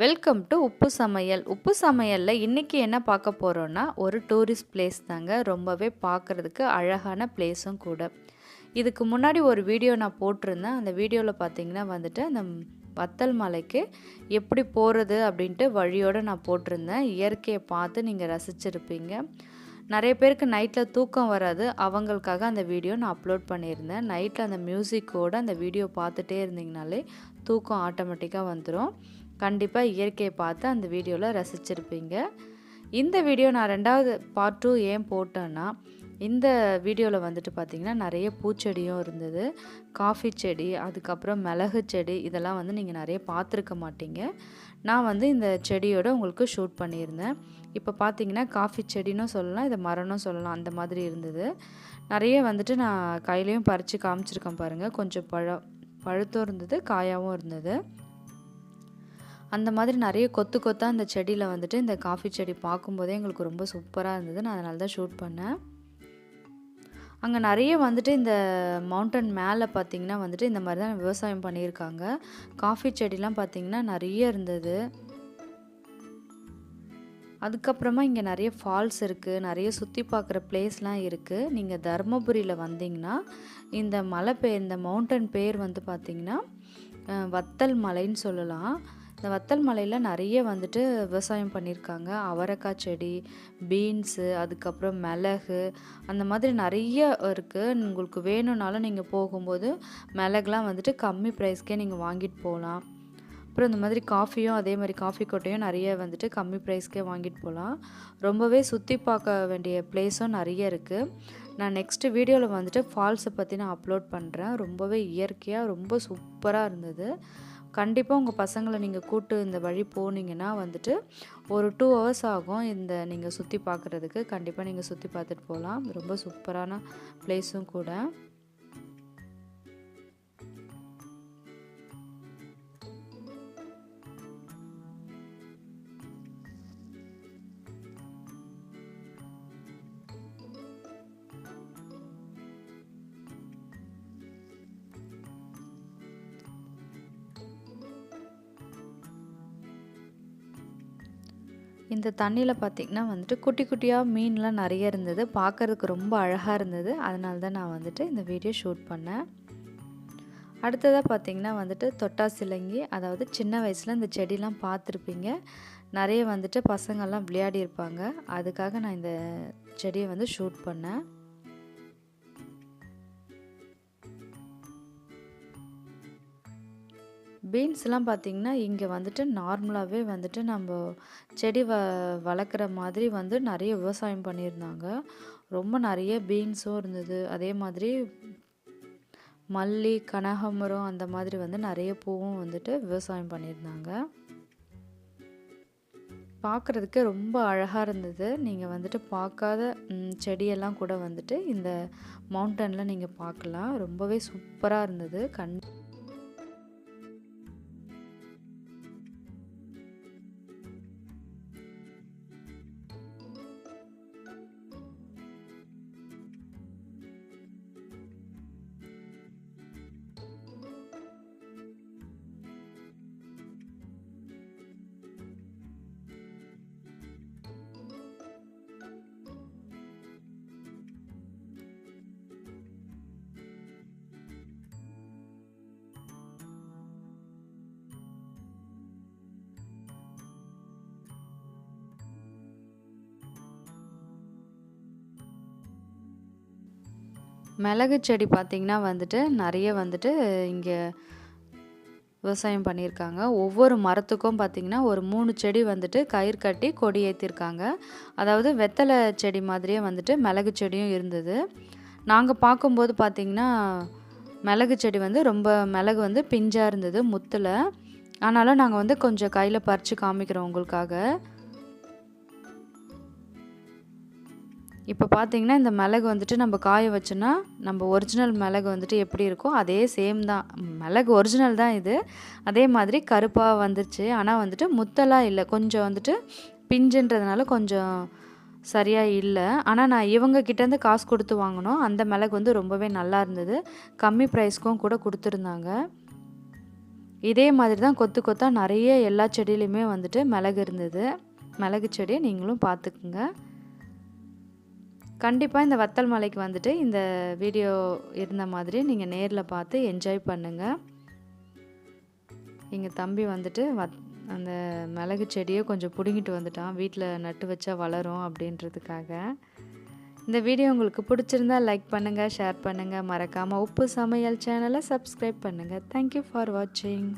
Welcome to உப்பு சமையல். உப்பு சமையலில் இன்றைக்கி என்ன பார்க்க போகிறோன்னா ஒரு டூரிஸ்ட் பிளேஸ் தாங்க. ரொம்பவே பார்க்குறதுக்கு அழகான பிளேஸும் கூட. இதுக்கு முன்னாடி ஒரு வீடியோ நான் போட்டிருந்தேன். அந்த வீடியோவில் பார்த்தீங்கன்னா வந்துட்டு அந்த வத்தல் மலைக்கு எப்படி போகிறது அப்படின்ட்டு வழியோடு நான் போட்டிருந்தேன். இயற்கையை பார்த்து நீங்கள் ரசிச்சிருப்பீங்க. நிறைய பேருக்கு நைட்டில் தூக்கம் வராது. அவங்களுக்காக அந்த வீடியோ நான் அப்லோட் பண்ணியிருந்தேன். நைட்டில் அந்த மியூசிக்கோடு அந்த வீடியோ பார்த்துட்டே இருந்தீங்கனாலே தூக்கம் ஆட்டோமேட்டிக்காக வந்துடும் கண்டிப்பாக இயற்கையை பார்த்து அந்த வீடியோவில் ரசிச்சிருப்பீங்க. இந்த வீடியோ நான் ரெண்டாவது பார்ட் டூ ஏன் போட்டேன்னா இந்த வீடியோவில் வந்துட்டு பார்த்திங்கன்னா நிறைய பூச்செடியும் இருந்தது. காஃபி செடி அதுக்கப்புறம் மிளகு செடி இதெல்லாம் வந்து நீங்கள் நிறைய பார்த்துருக்க மாட்டீங்க. நான் வந்து இந்த செடியோட உங்களுக்கு ஷூட் பண்ணியிருந்தேன். இப்போ பார்த்தீங்கன்னா காஃபி செடினும் சொல்லலாம் இதை மரம்னு சொல்லலாம் அந்த மாதிரி இருந்தது. நிறைய வந்துட்டு நான் கையிலையும் பறித்து காமிச்சிருக்கேன் பாருங்கள் கொஞ்சம் பழம் பழுத்தும் இருந்தது காயாகவும் இருந்தது. அந்த மாதிரி நிறைய கொத்து கொத்தாக அந்த செடியில் வந்துட்டு இந்த காஃபி செடி பார்க்கும்போதே எங்களுக்கு ரொம்ப சூப்பராக இருந்தது. நான் அதனால தான் ஷூட் பண்ணேன். அங்கே நிறைய வந்துட்டு இந்த மவுண்டன் மேலே பார்த்திங்கன்னா வந்துட்டு இந்த மாதிரி தான் விவசாயம் பண்ணியிருக்காங்க. காஃபி செடிலாம் பார்த்திங்கன்னா நிறைய இருந்தது. அதுக்கப்புறமா இங்கே நிறைய ஃபால்ஸ் இருக்குது நிறைய சுற்றி பார்க்குற பிளேஸ்லாம் இருக்குது நீங்கள் தருமபுரியில் வந்தீங்கன்னா இந்த மலை பேர் இந்த மவுண்டன் பேர் வந்து பார்த்திங்கன்னா வத்தல் மலைன்னு சொல்லலாம். இந்த வத்தல் மலையில் நிறைய வந்துட்டு விவசாயம் பண்ணியிருக்காங்க. அவரைக்காய் செடி பீன்ஸு அதுக்கப்புறம் மிளகு அந்த மாதிரி நிறைய இருக்குது உங்களுக்கு வேணும்னாலும் நீங்கள் போகும்போது மிளகுலாம் வந்துட்டு கம்மி ப்ரைஸ்க்கே நீங்கள் வாங்கிட்டு போகலாம். அப்புறம் இந்த மாதிரி காஃபியும் அதே மாதிரி காஃபி கொட்டையும் நிறைய வந்துட்டு கம்மி ப்ரைஸ்க்கே வாங்கிட்டு போகலாம். ரொம்பவே சுற்றி பார்க்க வேண்டிய பிளேஸும் நிறைய இருக்குது நான் நெக்ஸ்ட்டு வீடியோவில் வந்துட்டு ஃபால்ஸை பற்றி நான் அப்லோட் பண்ணுறேன் ரொம்பவே இயற்கையாக ரொம்ப சூப்பராக இருந்தது. கண்டிப்பாக உங்கள் பசங்களை நீங்கள் கூட்டு இந்த வழி போனீங்கன்னா வந்துட்டு ஒரு டூ ஹவர்ஸ் ஆகும் இந்த நீங்கள் சுற்றி பார்க்குறதுக்கு. கண்டிப்பாக நீங்கள் சுற்றி பார்த்துட்டு போகலாம். ரொம்ப சூப்பரான பிளேஸும் கூட. இந்த தண்ணியில் பார்த்திங்கன்னா வந்துட்டு குட்டி குட்டியாக மீன்லாம் நிறைய இருந்தது. பார்க்குறதுக்கு ரொம்ப அழகாக இருந்தது. அதனால தான் நான் வந்துட்டு இந்த வீடியோ ஷூட் பண்ணேன். அடுத்ததாக பார்த்திங்கன்னா வந்துட்டு தொட்டா சிலங்கி அதாவது சின்ன வயசில் இந்த செடிலாம் பார்த்துருப்பீங்க நிறைய வந்துட்டு பசங்கள்லாம் விளையாடி இருப்பாங்க. அதுக்காக நான் இந்த செடியை வந்து ஷூட் பண்ணேன். பீன்ஸ்லாம் பார்த்திங்கன்னா இங்கே வந்துட்டு நார்மலாகவே வந்துட்டு நம்ம செடி வ வளர்க்குற மாதிரி வந்து நிறைய விவசாயம் பண்ணியிருந்தாங்க. ரொம்ப நிறைய பீன்ஸும் இருந்தது. அதே மாதிரி மல்லி கனகாமரம் அந்த மாதிரி வந்து நிறைய பூவும் வந்துட்டு விவசாயம் பண்ணியிருந்தாங்க. பார்க்குறதுக்கு ரொம்ப அழகாக இருந்தது. நீங்கள் வந்துட்டு பார்க்காத செடியெல்லாம் கூட வந்துட்டு இந்த மவுண்டனில் நீங்கள் பார்க்கலாம். ரொம்பவே சூப்பராக இருந்தது. கண் மிளகு செடி பார்த்திங்கன்னா வந்துட்டு நிறைய வந்துட்டு இங்கே விவசாயம் பண்ணியிருக்காங்க. ஒவ்வொரு மரத்துக்கும் பார்த்திங்கன்னா ஒரு மூணு செடி வந்துட்டு கயிறு கட்டி கொடி ஏற்றிருக்காங்க அதாவது வெத்தலை செடி மாதிரியே வந்துட்டு மிளகு செடியும் இருந்தது. நாங்கள் பார்க்கும்போது பார்த்திங்கன்னா மிளகு செடி வந்து ரொம்ப மிளகு வந்து பிஞ்சாக இருந்தது முத்தில். ஆனாலும் நாங்கள் வந்து கொஞ்சம் கையில் பறித்து காமிக்கிறோம் உங்களுக்காக. இப்போ பார்த்தீங்கன்னா இந்த மிளகு வந்துட்டு நம்ம காய வச்சோன்னா நம்ம ஒரிஜினல் மிளகு வந்துட்டு எப்படி இருக்கோ அதே சேம் தான். மிளகு ஒரிஜினல் தான் இது. அதே மாதிரி கருப்பாக வந்துருச்சு. ஆனால் வந்துட்டு முத்தெல்லாம் இல்லை. கொஞ்சம் வந்துட்டு பிஞ்சுன்றதுனால கொஞ்சம் சரியாக இல்லை. ஆனால் நான் இவங்க கிட்டேருந்து காசு கொடுத்து வாங்கினோம். அந்த மிளகு வந்து ரொம்பவே நல்லா இருந்தது. கம்மி ப்ரைஸ்க்கும் கூட கொடுத்துருந்தாங்க. இதே மாதிரி தான் கொத்து கொத்தாக நிறைய எல்லா செடியிலையுமே வந்துட்டு மிளகு இருந்தது. மிளகு செடியை நீங்களும் பார்த்துக்குங்க. கண்டிப்பாக இந்த வத்தல் மலைக்கு வந்துட்டு இந்த வீடியோ இருந்த மாதிரி நீங்கள் நேரில் பார்த்து என்ஜாய் பண்ணுங்கள் எங்கள் தம்பி வந்துட்டு வத் அந்த மிளகு செடியை கொஞ்சம் பிடுங்கிட்டு வந்துட்டான். வீட்டில் நட்டு வச்சா வளரும் அப்படின்றதுக்காக. இந்த வீடியோ உங்களுக்கு பிடிச்சிருந்தா லைக் பண்ணுங்கள் ஷேர் பண்ணுங்கள் மறக்காமல் உப்பு சமையல் சேனலை சப்ஸ்கிரைப் பண்ணுங்கள் தேங்க்யூ ஃபார் வாட்சிங்